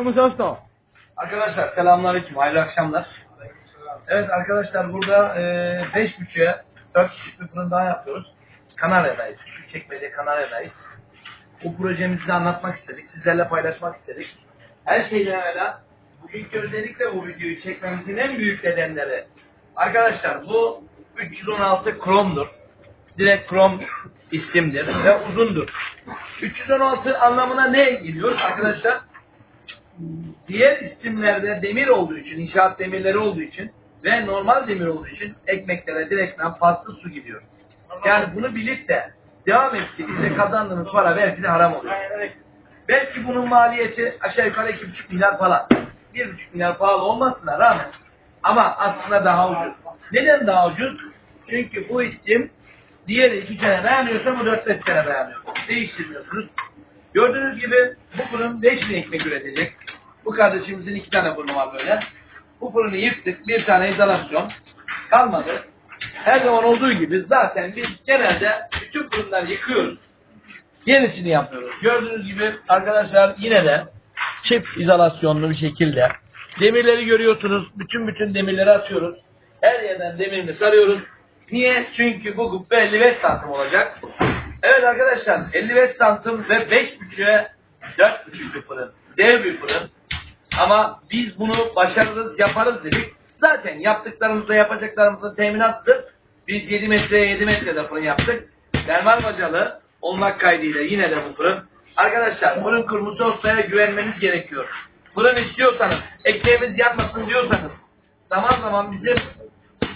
Musa Usta. Arkadaşlar selamünaleyküm, hayırlı akşamlar. Evet arkadaşlar burada e, beş buçuğa dört kişilik bir fırın daha yapıyoruz. Kanarya'dayız, Küçükçekmece Kanarya'dayız. Bu projemizi de anlatmak istedik, sizlerle paylaşmak istedik. Her şeyden evvela bugünkü özellikle bu videoyu çekmemizin en büyük nedenleri. Arkadaşlar bu 316 Chrome'dur. Direkt Chrome isimdir ve uzundur. 316 anlamına ne geliyor arkadaşlar? Diğer isimlerde demir olduğu için, inşaat demirleri olduğu için ve normal demir olduğu için ekmeklere direktmen paslı su gidiyor. Yani bunu bilip de devam ettiğinizde kazandığınız para belki de haram oluyor. Belki bunun maliyeti aşağı yukarı 2,5 milyar falan. 1,5 milyar pahalı olmasına rağmen ama aslında daha ucuz. Neden daha ucuz? Çünkü bu isim diğeri 2 sene dayanıyorsa bu 4-5 sene dayanıyor. Değiştirmiyorsunuz. Gördüğünüz gibi bu fırın 5000 ekmek üretecek. Bu kardeşimizin iki tane fırını var böyle. Bu fırını yıktık. Bir tane izolasyon. Kalmadı. Her zaman olduğu gibi zaten biz genelde bütün fırınları yıkıyoruz. Yenisini yapıyoruz. Gördüğünüz gibi arkadaşlar yine de çift izolasyonlu bir şekilde demirleri görüyorsunuz. Bütün bütün demirleri atıyoruz. Her yerden demirini sarıyoruz. Niye? Çünkü bu kubbe 55 santim olacak. Evet arkadaşlar 55 santim ve 5.5'e 4.5 bir. Dev bir fırın. Ama biz bunu başarırız, yaparız dedik. Zaten yaptıklarımızda yapacaklarımızda teminattır. Biz 7 metreye 7 metrede fırın yaptık. Derman bacalı olmak kaydıyla yine de bu fırın. Arkadaşlar fırın kurmusu olsaya güvenmeniz gerekiyor. Fırın istiyorsanız, ekmeğimiz yanmasın diyorsanız zaman zaman bizim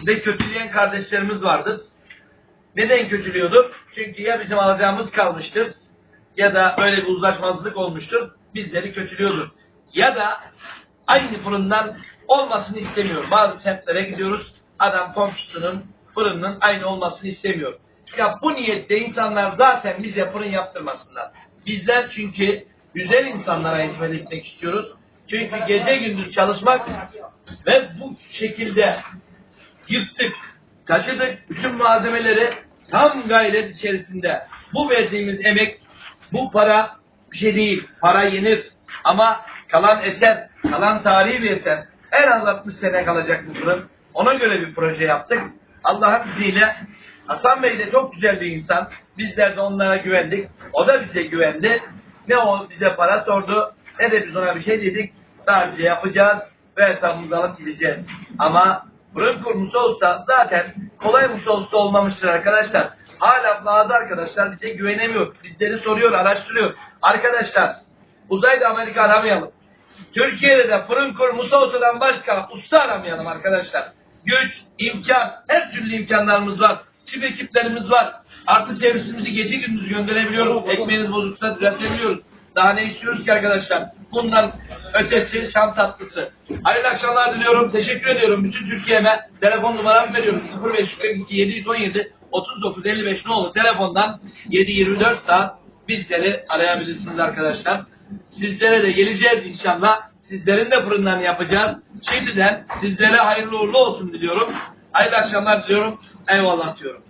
de kötüleyen kardeşlerimiz vardır. Neden kötülüyordu? Çünkü ya bizim alacağımız kalmıştır ya da öyle bir uzlaşmazlık olmuştur. Bizleri kötülüyordur. Ya da aynı fırından olmasını istemiyor. Bazı semtlere gidiyoruz. Adam komşusunun fırının aynı olmasını istemiyor. Ya bu niyette insanlar zaten bize fırın yaptırmasınlar. Bizler çünkü güzel insanlara hizmet etmek istiyoruz. Çünkü gece gündüz çalışmak ve bu şekilde yıktık, taşıdık bütün malzemeleri tam gayret içerisinde. Bu verdiğimiz emek, bu para bir şey değil. Para yenir. Ama kalan eser, kalan tarihi bir eser. En az 60 sene kalacak bu fırın. Ona göre bir proje yaptık. Allah'ın izniyle Hasan Bey de çok güzel bir insan. Bizler de onlara güvendik. O da bize güvendi. Ne o bize para sordu ne de biz ona bir şey dedik. Sadece yapacağız ve hesabımızı alıp gideceğiz. Ama fırın kurmuş olsa zaten kolay mı olsa olmamıştır arkadaşlar. Hala bazı arkadaşlar bize güvenemiyor. Bizleri soruyor, araştırıyor. Arkadaşlar uzayda Amerika aramayalım. Türkiye'de de fırın kurmuş olsadan başka usta aramayalım arkadaşlar. Güç, imkan, her türlü imkanlarımız var. Çift ekiplerimiz var. Artı servisimizi gece gündüz gönderebiliyoruz. Ekmeğiniz bozuksa düzeltebiliyoruz. Daha ne istiyoruz ki arkadaşlar? Bundan ötesi şam tatlısı. Hayırlı akşamlar diliyorum. Teşekkür ediyorum bütün Türkiye'me. Telefon numaramı veriyorum. 0542 717 39 55 ne olur telefondan 7-24 saat bizleri arayabilirsiniz arkadaşlar. Sizlere de geleceğiz inşallah. Sizlerin de fırınlarını yapacağız. Şimdiden sizlere hayırlı uğurlu olsun diliyorum. Hayırlı akşamlar diliyorum. Eyvallah diyorum.